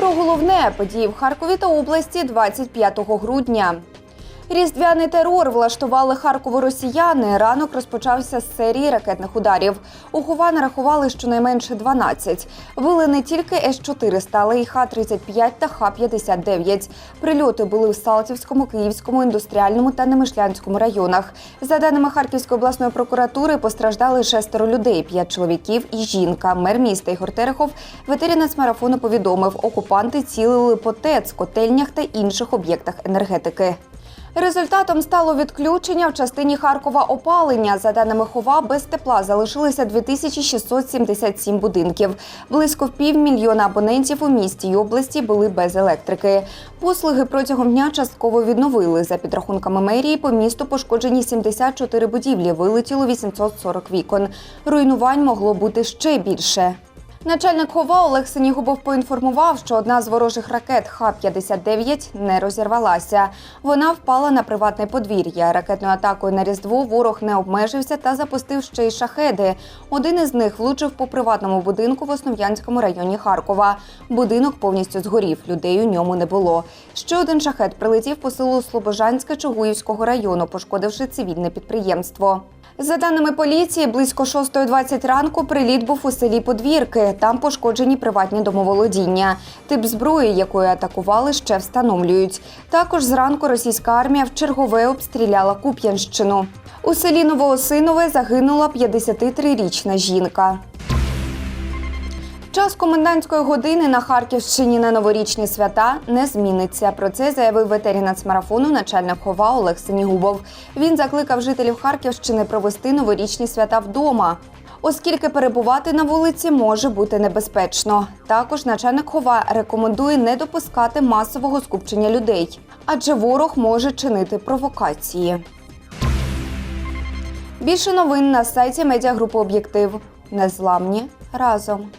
Про головне події в Харкові та області 25 грудня. Різдвяний терор влаштували Харкову росіяни. Ранок розпочався з серії ракетних ударів. У Хова нарахували щонайменше 12. Били не тільки С-400, але й Х-35 та Х-59. Прильоти були в Салтівському, Київському, індустріальному та Немишлянському районах. За даними Харківської обласної прокуратури, постраждали шестеро людей: п'ять чоловіків і жінка. Мер міста Ігор Терехов в етері нацмарафону повідомив, окупанти цілили по ТЕЦ, котельнях та інших об'єктах енергетики. Результатом стало відключення в частині Харкова опалення. За даними Хова, без тепла залишилися 2677 будинків. Близько півмільйона абонентів у місті й області були без електрики. Послуги протягом дня частково відновили. За підрахунками мерії, по місту пошкоджені 74 будівлі, вилетіло 840 вікон. Руйнувань могло бути ще більше. Начальник Хова Олег Синігубов поінформував, що одна з ворожих ракет Х-59 не розірвалася. Вона впала на приватне подвір'я. Ракетною атакою на Різдво ворог не обмежився та запустив ще й шахеди. Один із них влучив по приватному будинку в Основ'янському районі Харкова. Будинок повністю згорів, людей у ньому не було. Ще один шахет прилетів по селу Слобожанське Чугуївського району, пошкодивши цивільне підприємство. За даними поліції, близько 6.20 ранку приліт був у селі Подвірки. Там пошкоджені приватні домоволодіння. Тип зброї, якою атакували, ще встановлюють. Також зранку російська армія в чергове обстріляла Куп'янщину. У селі Новоосинове загинула 53-річна жінка. Час комендантської години на Харківщині на новорічні свята не зміниться. Про це заявив в етері начальник хова Олег Синігубов. Він закликав жителів Харківщини провести новорічні свята вдома. Оскільки перебувати на вулиці може бути небезпечно. Також начальник хова рекомендує не допускати масового скупчення людей, адже ворог може чинити провокації. Більше новин на сайті медіагрупи Об'єктив. Незламні разом.